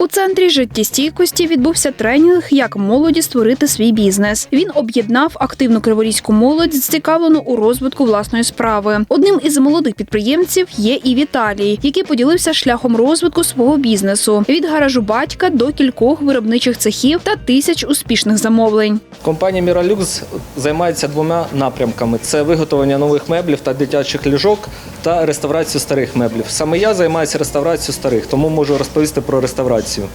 У центрі життєстійкості відбувся тренінг, як молоді створити свій бізнес. Він об'єднав активну криворізьку молодь, зацікавлену у розвитку власної справи. Одним із молодих підприємців є і Віталій, який поділився шляхом розвитку свого бізнесу від гаражу батька до кількох виробничих цехів та тисяч успішних замовлень. Компанія Міралюкс займається двома напрямками: це виготовлення нових меблів та дитячих ліжок та реставрацію старих меблів. Саме я займаюся реставрацією старих, тому можу розповісти про реставрацію.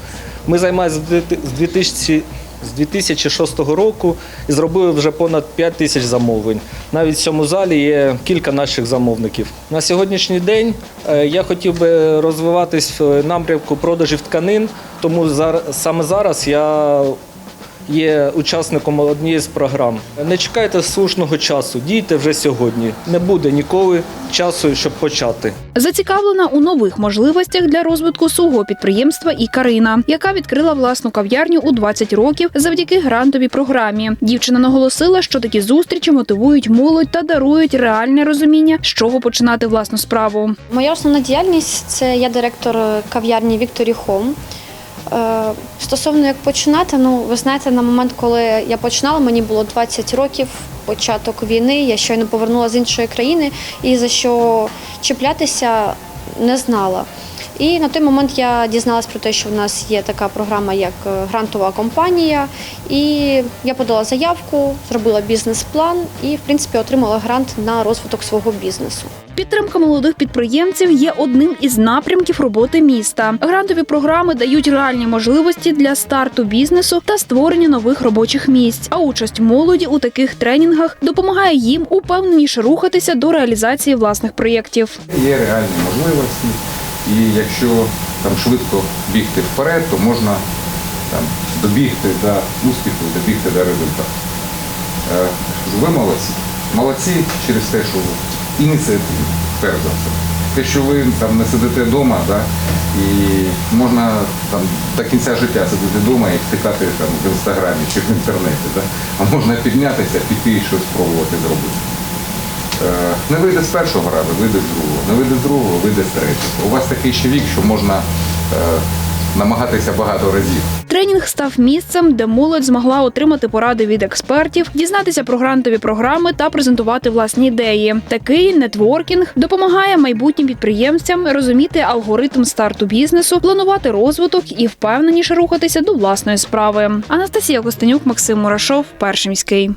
Ми займаємося з 2000 з 2006 року і зробили вже понад 5 тисяч замовлень. Навіть в цьому залі є кілька наших замовників. На сьогоднішній день е, я хотів би розвиватись в напрямку продажів тканин, тому саме зараз я є учасником однієї з програм. Не чекайте слушного часу, дійте вже сьогодні. Не буде ніколи часу, щоб почати. Зацікавлена у нових можливостях для розвитку свого підприємства і Карина, яка відкрила власну кав'ярню у 20 років завдяки грантовій програмі. Дівчина наголосила, що такі зустрічі мотивують молодь та дарують реальне розуміння, з чого починати власну справу. Моя основна діяльність це я директор кав'ярні Вікторі Хом. Е, Стосовно як починати, ну ви знаєте, на момент, коли я починала, мені було 20 років, початок війни. Я щойно повернулася з іншої країни і за що чіплятися не знала. І на той момент я дізналась про те, що в нас є така програма, як е, грантова компанія. І я подала заявку, зробила бізнес-план і, в принципі, отримала грант на розвиток свого бізнесу. Підтримка молодих підприємців є одним із напрямків роботи міста. Грантові програми дають реальні можливості для старту бізнесу та створення нових робочих місць. А участь молоді у таких тренінгах допомагає їм упевненіше рухатися до реалізації власних проєктів. Є реальні можливості, і якщо там швидко бігти вперед, то можна там, добігти до успіху, добігти до результату. Е, Ви молодці. Молодці через те, що ви перш за все. Те, що ви там не сидите вдома, да, і можна там до кінця життя сидіти вдома і втикати там в інстаграмі чи в інтернеті, да, а можна піднятися, піти і щось спробувати зробити. Е, Не вийде з першого разу, вийде з другого. Не вийде з другого, вийде з третього. У вас такий ще вік, що можна е, намагатися багато разів. Тренінг став місцем, де молодь змогла отримати поради від експертів, дізнатися про грантові програми та презентувати власні ідеї. Такий нетворкінг допомагає майбутнім підприємцям розуміти алгоритм старту бізнесу, планувати розвиток і впевненіше рухатися до власної справи. Анастасія Костенюк, Максим Мурашов, перший міський.